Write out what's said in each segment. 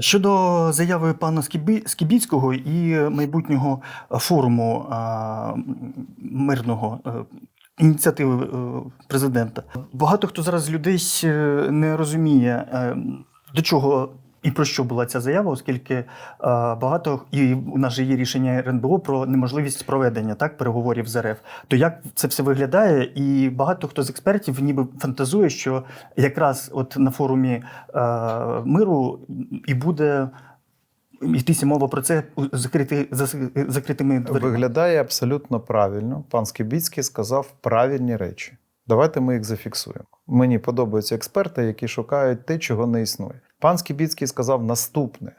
Щодо заяви пана Скібі- Скібіцького і майбутнього форуму мирного е, ініціативи е, президента, багато хто зараз людей е, не розуміє, до чого. І про що була ця заява, оскільки е, багато і у нас же є рішення РНБО про неможливість проведення так переговорів з РФ. То як це все виглядає? І багато хто з експертів ніби фантазує, що якраз от на форумі е, миру і буде йтися мова про це закрити, за закритими дверима. Виглядає абсолютно правильно. Пан Скібіцький сказав правильні речі. Давайте ми їх зафіксуємо. Мені подобаються експерти, які шукають те, чого не існує. Пан Скібіцький сказав наступне: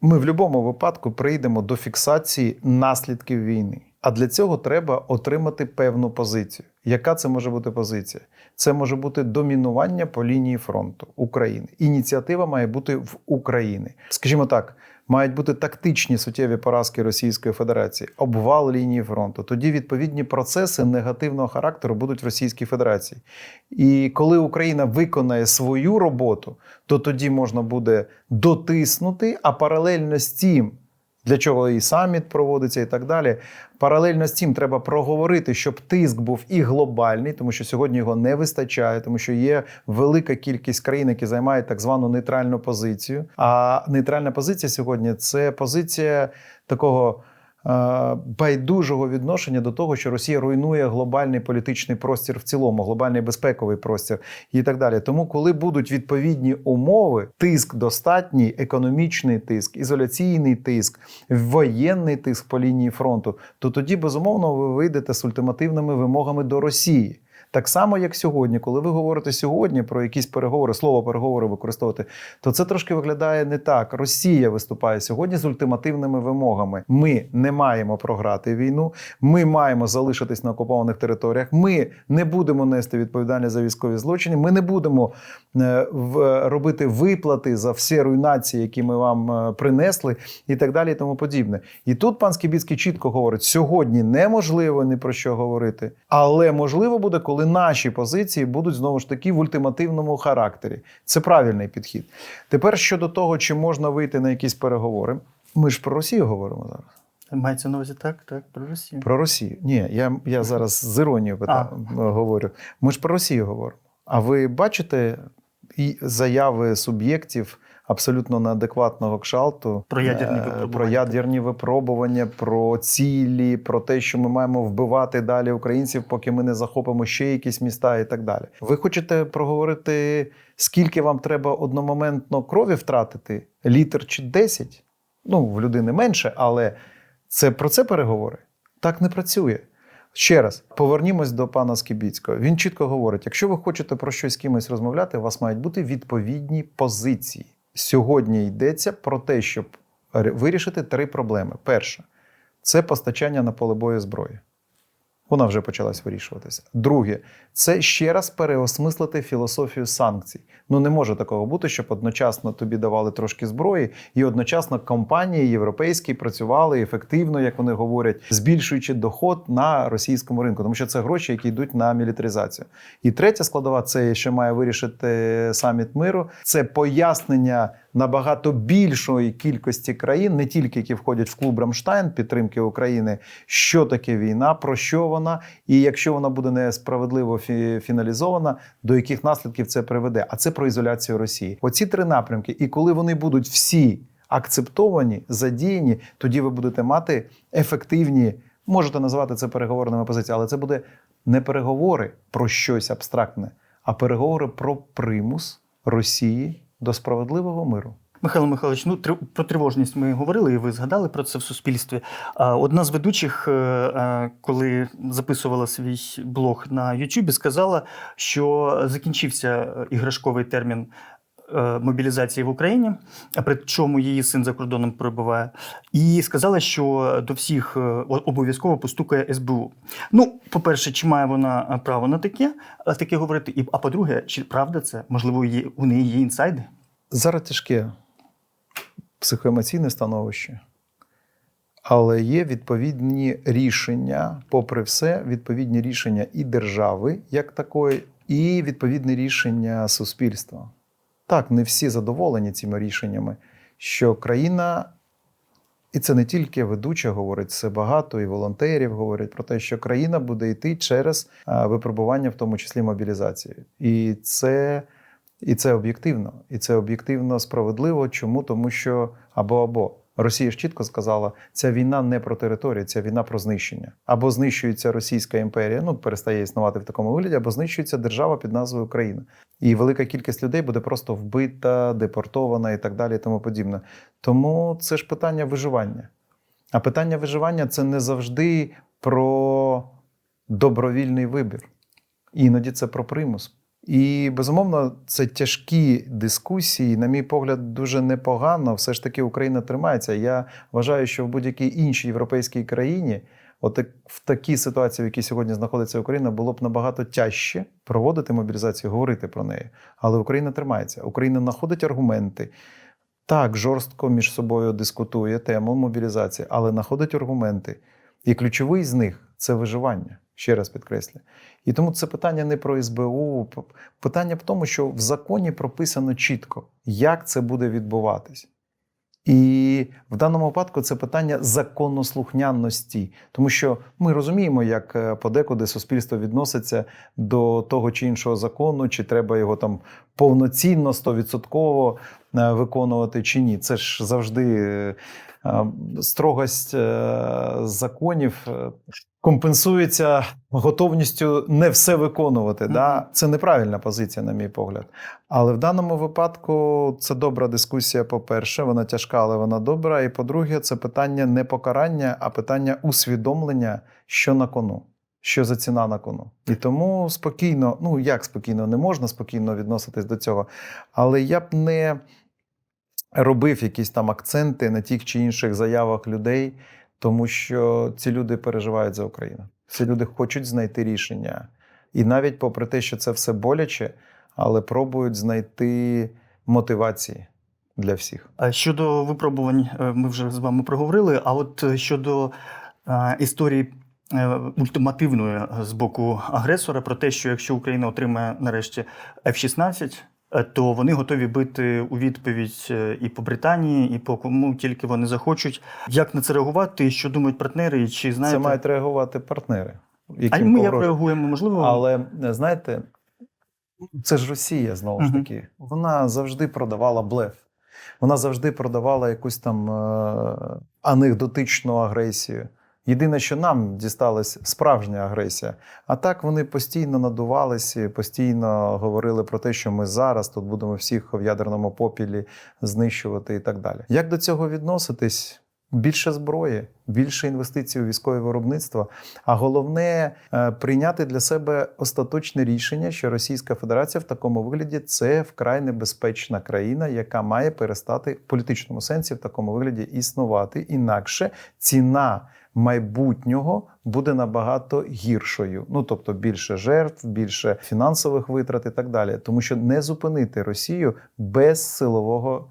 ми в будь-якому випадку прийдемо до фіксації наслідків війни. А для цього треба отримати певну позицію. Яка це може бути позиція? Це може бути домінування по лінії фронту України. Ініціатива має бути в Україні. Скажімо так, мають бути тактичні суттєві поразки Російської Федерації, обвал лінії фронту. Тоді відповідні процеси негативного характеру будуть в Російській Федерації. І коли Україна виконає свою роботу, то тоді можна буде дотиснути, а паралельно з тим. Для чого і саміт проводиться, і так далі. Паралельно з цим треба проговорити, щоб тиск був і глобальний, тому що сьогодні його не вистачає, тому що є велика кількість країн, які займають так звану нейтральну позицію. А нейтральна позиція сьогодні це позиція такого. Е, Байдужого відношення до того, що Росія руйнує глобальний політичний простір в цілому, глобальний безпековий простір і так далі. Тому, коли будуть відповідні умови, тиск достатній, економічний тиск, ізоляційний тиск, воєнний тиск по лінії фронту, то тоді безумовно ви вийдете з ультимативними вимогами до Росії. Так само, як сьогодні, коли ви говорите сьогодні про якісь переговори, слово переговори використовувати, то це трошки виглядає не так. Росія виступає сьогодні з ультимативними вимогами. Ми не маємо програти війну, ми маємо залишитись на окупованих територіях. Ми не будемо нести відповідальність за військові злочини. Ми не будемо е, робити виплати за всі руйнації, які ми вам е, принесли, і так далі, і тому подібне. І тут пан Скібіцький чітко говорить: сьогодні неможливо ні про що говорити, але можливо буде, коли наші позиції будуть знову ж таки в ультимативному характері. Це правильний підхід. Тепер щодо того, чи можна вийти на якісь переговори, ми ж про Росію говоримо зараз. Мається на увазі так, так, про Росію. Про Росію. Ні, я, я зараз з іронією питаю, говорю. Ми ж про Росію говоримо. А ви бачите заяви суб'єктів абсолютно неадекватного кшалту Про ядерні е, випробування. про ядерні випробування, про цілі, про те, що ми маємо вбивати далі українців, поки ми не захопимо ще якісь міста і так далі. Ви хочете проговорити, скільки вам треба одномоментно крові втратити? Літр чи 10? Ну, в людини менше, але це про це переговори? Так не працює. Ще раз повернімось до пана Скібіцького. Він чітко говорить: якщо ви хочете про щось з кимось розмовляти, у вас мають бути відповідні позиції. Сьогодні йдеться про те, щоб вирішити три проблеми. Перша це постачання на поле бою зброї. Вона вже почалась вирішуватися. Друге, це ще раз переосмислити філософію санкцій. Ну не може такого бути, щоб одночасно тобі давали трошки зброї, і одночасно компанії європейські працювали ефективно, як вони говорять, збільшуючи доход на російському ринку, тому що це гроші, які йдуть на мілітаризацію. І третя складова, це ще має вирішити саміт миру. Це пояснення набагато більшої кількості країн, не тільки які входять в клуб Рамштайн підтримки України, що таке війна, про що вона, і якщо вона буде несправедливо фі- фіналізована, до яких наслідків це приведе. А це про ізоляцію Росії. Оці три напрямки. І коли вони будуть всі акцептовані, задіяні, тоді ви будете мати ефективні. Можете називати це переговорними позиціями, але це буде не переговори про щось абстрактне, а переговори про примус Росії до справедливого миру. Михайло Михайлович, ну про тривожність ми говорили, і ви згадали про це в суспільстві. Одна з ведучих, е, е, коли записувала свій блог на Ютубі, сказала, що закінчився е, іграшковий термін. Е, Мобілізації в Україні, а при чому її син за кордоном перебуває, і сказала, що до всіх е, обов'язково постукає СБУ. Ну, по-перше, чи має вона е, право на таке, таке говорити? А по-друге, чи правда це? Можливо, є, у неї є інсайди? Зараз тяжке психоемоційне становище, але є відповідні рішення, попри все, відповідні рішення і держави як такої, і відповідне рішення суспільства. Так, не всі задоволені цими рішеннями, що країна, і це не тільки ведуча говорить, це багато і волонтерів говорять про те, що країна буде йти через випробування, в тому числі мобілізації. І це, і це об'єктивно. І це об'єктивно справедливо. Чому? Тому що або або. Росія ж чітко сказала, ця війна не про територію, ця війна про знищення. Або знищується Російська імперія, ну перестає існувати в такому вигляді, або знищується держава під назвою Україна. І велика кількість людей буде просто вбита, депортована і так далі, і тому подібне. Тому це ж питання виживання. А питання виживання це не завжди про добровільний вибір. Іноді це про примус. І безумовно, це тяжкі дискусії. На мій погляд, дуже непогано. Все ж таки Україна тримається. Я вважаю, що в будь-якій іншій європейській країні, от в такій ситуації, в якій сьогодні знаходиться Україна, було б набагато тяжче проводити мобілізацію, говорити про неї. Але Україна тримається. Україна знаходить аргументи. Так, жорстко між собою дискутує тему мобілізації, але знаходить аргументи. І ключовий з них це виживання. Ще раз підкреслю. І тому це питання не про СБУ, питання в тому, що в законі прописано чітко, як це буде відбуватись. І в даному випадку це питання законослухняності, тому що ми розуміємо, як е, подекуди суспільство відноситься до того чи іншого закону, чи треба його там повноцінно, стовідсотково виконувати, чи ні. Це ж завжди е, е, строгость е, законів е, компенсується готовністю не все виконувати. Да? Це неправильна позиція, на мій погляд. Але в даному випадку це добра дискусія. По-перше, вона тяжка, але вона добра. І по-друге, це питання не покарання, а питання усвідомлення, що на кону. Що за ціна на кону. І тому спокійно, ну як спокійно, не можна спокійно відноситись до цього. Але я б не робив якісь там акценти на тих чи інших заявах людей, тому що ці люди переживають за Україну. Ці люди хочуть знайти рішення. І навіть попри те, що це все боляче, але пробують знайти мотивації для всіх. Щодо випробувань, е, ми вже з вами проговорили. А от е, щодо е, історії ультимативної з боку агресора про те, що якщо Україна отримає нарешті F-16, е, то вони готові бити у відповідь е, і по Британії, і по кому тільки вони захочуть. Як на це реагувати? Що думають партнери? І Чи знаєте, Це мають реагувати партнери. а ми як реагуємо? Можливо, Але е, знаєте, це ж Росія знову ж таки. Вона завжди продавала блеф. Вона завжди продавала якусь там е, анекдотичну агресію. Єдине, що нам дісталась справжня агресія. А так вони постійно надувалися, постійно говорили про те, що ми зараз тут будемо всіх в ядерному попілі знищувати і так далі. Як до цього відноситись? Більше зброї, більше інвестицій у військове виробництво, а головне е, прийняти для себе остаточне рішення, що Російська Федерація в такому вигляді це вкрай небезпечна країна, яка має перестати в політичному сенсі в такому вигляді існувати. Інакше ціна майбутнього буде набагато гіршою. Ну тобто більше жертв, більше фінансових витрат і так далі. Тому що не зупинити Росію без силового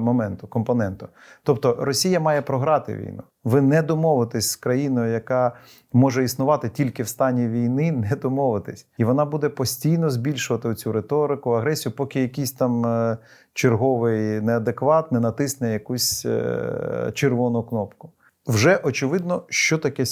моменту, компоненту. Тобто Росія має програти війну. Ви не домовитесь з країною, яка може існувати тільки в стані війни, не домовитесь. І вона буде постійно збільшувати цю риторику, агресію, поки якийсь там е, черговий неадекват не натисне якусь е, червону кнопку. Вже очевидно, що таке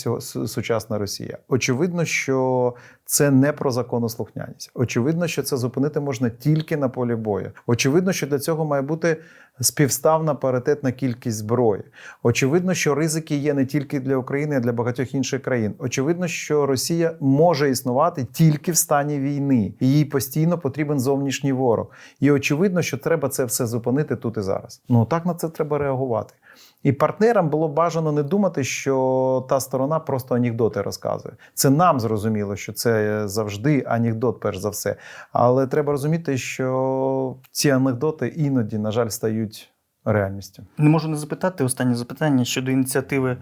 сучасна Росія. Очевидно, що це не про законослухняність. Очевидно, що це зупинити можна тільки на полі бою. Очевидно, що для цього має бути співставна паритетна кількість зброї. Очевидно, що ризики є не тільки для України, а для багатьох інших країн. Очевидно, що Росія може існувати тільки в стані війни, і їй постійно потрібен зовнішній ворог. І очевидно, що треба це все зупинити тут і зараз. Ну так на це треба реагувати. І партнерам було бажано не думати, що та сторона просто анекдоти розказує. Це нам зрозуміло, що це завжди анекдот, перш за все. Але треба розуміти, що ці анекдоти іноді, на жаль, стають реальністю. Не можу не запитати останнє запитання щодо ініціативи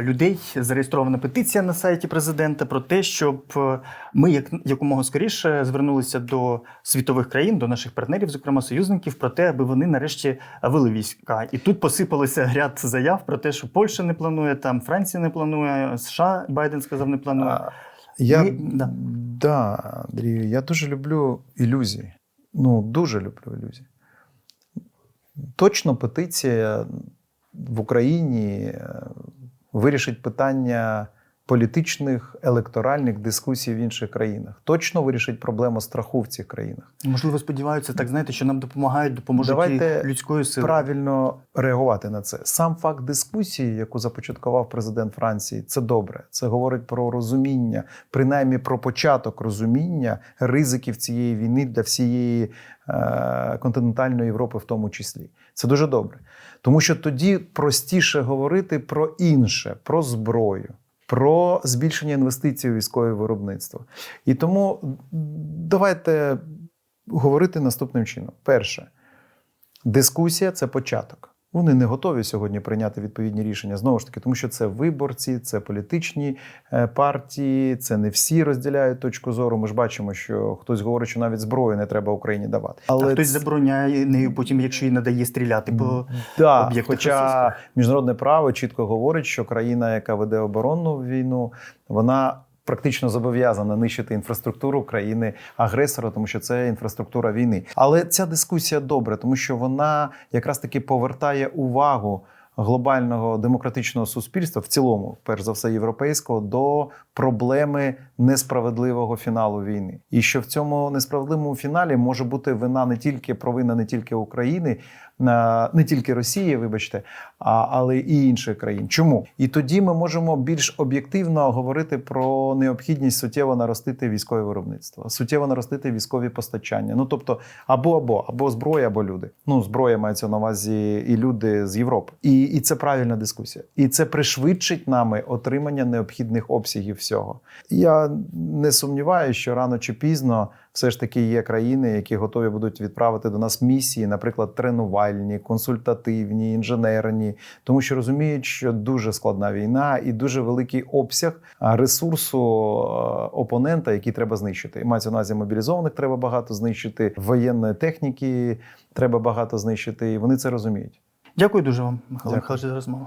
людей. Зареєстрована петиція на сайті президента про те, щоб е, ми як якомога скоріше звернулися до світових країн, до наших партнерів, зокрема союзників, про те, аби вони нарешті вели війська. І тут посипалися ряд заяв про те, що Польща не планує, там Франція не планує, США Байден сказав, не планує. Я, Ми- да. да. Андрію, я дуже люблю ілюзії. Ну, дуже люблю ілюзії. Точно петиція в Україні е, вирішить питання політичних електоральних дискусій в інших країнах. Точно вирішить проблему страху в цих країнах. Можливо, сподіваються, так знаєте, що нам допомагають, допоможуть Давайте людською силою. Правильно реагувати на це. Сам факт дискусії, яку започаткував президент Франції, це добре. Це говорить про розуміння, принаймні про початок розуміння ризиків цієї війни для всієї е, континентальної Європи, в тому числі. Це дуже добре. Тому що тоді простіше говорити про інше, про зброю. Про збільшення інвестицій у військове виробництво. І тому давайте говорити наступним чином: перше, Дискусія це початок. Вони не готові сьогодні прийняти відповідні рішення знову ж таки, тому що це виборці, це політичні е, партії, це не всі розділяють точку зору. Ми ж бачимо, що хтось говорить, що навіть зброю не треба Україні давати. а хтось забороняє нею потім, якщо їй надає стріляти по Да, об'єктах хоча російських. міжнародне право чітко говорить, що країна, яка веде оборонну війну, вона практично зобов'язана нищити інфраструктуру країни агресора, тому що це інфраструктура війни. Але ця дискусія добре, тому що вона якраз таки повертає увагу. Глобального демократичного суспільства в цілому, перш за все, європейського, до проблеми несправедливого фіналу війни, і що в цьому несправедливому фіналі може бути вина не тільки провина не тільки України, не тільки Росії, вибачте, але і інших країн. Чому? І тоді ми можемо більш об'єктивно говорити про необхідність суттєво наростити військове виробництво, суттєво наростити військові постачання. Ну тобто, або або або зброя, або люди. Ну, зброя мається на увазі і люди з Європи. І, і це правильна дискусія. І це пришвидшить нами отримання необхідних обсягів всього. Я не сумніваюся, що рано чи пізно все ж таки є країни, які готові будуть відправити до нас місії, наприклад, тренувальні, консультативні, інженерні, тому що розуміють, що дуже складна війна і дуже великий обсяг ресурсу опонента, який треба знищити. І мається на увазі мобілізованих треба багато знищити, воєнної техніки треба багато знищити, і вони це розуміють. Дякую дуже вам, Михайло. Михайлович, за розмову.